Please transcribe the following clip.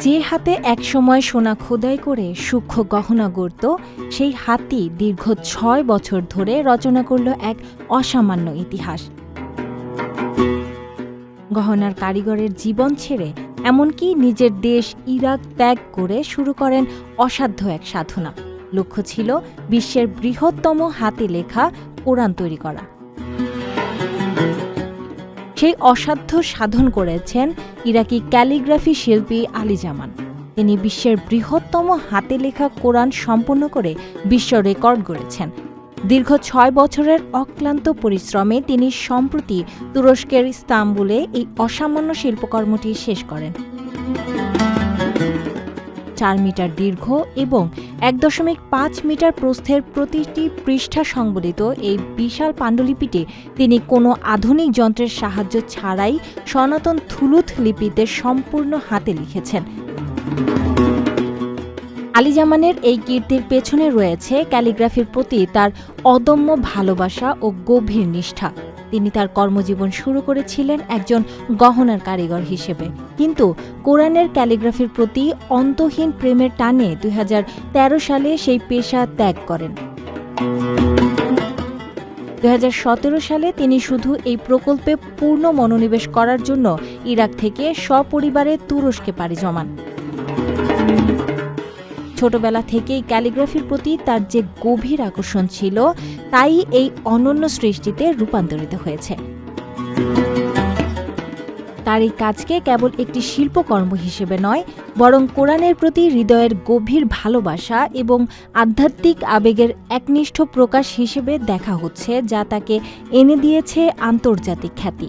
যে হাতে একসময় সোনা খোদাই করে সূক্ষ্ম গহনা গড়ত, সেই হাতই দীর্ঘ ছয় বছর ধরে রচনা করল এক অসামান্য ইতিহাস। গহনার কারিগরের জীবন ছেড়ে এমনকি নিজের দেশ ইরাক ত্যাগ করে শুরু করেন অসাধ্য এক সাধনা। লক্ষ্য ছিল বিশ্বের বৃহত্তম হাতে লেখা কোরআন তৈরি করা। সেই অসাধ্য সাধন করেছেন ইরাকি ক্যালিগ্রাফি শিল্পী আলী জামান তিনি বিশ্বের বৃহত্তম হাতে লেখা কোরআন সম্পন্ন করে বিশ্ব রেকর্ড গড়েছেন। দীর্ঘ ছয় বছরের অক্লান্ত পরিশ্রমে তিনি সম্প্রতি তুরস্কের ইস্তাম্বুলে এই অসামান্য শিল্পকর্মটি শেষ করেন। চার মিটার দীর্ঘ এবং এক দশমিক পাঁচ মিটার প্রস্থের প্রতিটি পৃষ্ঠা সংবলিত এই বিশাল পাণ্ডুলিপিটি তিনি কোনো আধুনিক যন্ত্রের সাহায্য ছাড়াই সনাতন থুলুথ লিপিতে সম্পূর্ণ হাতে লিখেছেন। আলিজামানের এই কীর্তির পেছনে রয়েছে ক্যালিগ্রাফির প্রতি তার অদম্য ভালোবাসা ও গভীর নিষ্ঠা। তিনি তার কর্মজীবন শুরু করেছিলেন একজন গহনার কারিগর হিসেবে। কিন্তু কোরআনের ক্যালিগ্রাফির প্রতি অন্তহীন প্রেমের টানে দুই হাজার তেরো সালে সেই পেশা ত্যাগ করেন। দু হাজার সতেরো সালে তিনি শুধু এই প্রকল্পে পূর্ণ মনোনিবেশ করার জন্য ইরাক থেকে সপরিবারে তুরস্কে পাড়ি জমান। ছোটবেলা থেকেই ক্যালিগ্রাফির প্রতি তার যে গভীর আকর্ষণ ছিল, তাই এই অনন্য সৃষ্টিতে রূপান্তরিত হয়েছে। তার এই কাজকে কেবল একটি শিল্পকর্ম হিসেবে নয়, বরং কোরআনের প্রতি হৃদয়ের গভীর ভালোবাসা এবং আধ্যাত্মিক আবেগের একনিষ্ঠ প্রকাশ হিসেবে দেখা হচ্ছে, যা তাকে এনে দিয়েছে আন্তর্জাতিক খ্যাতি।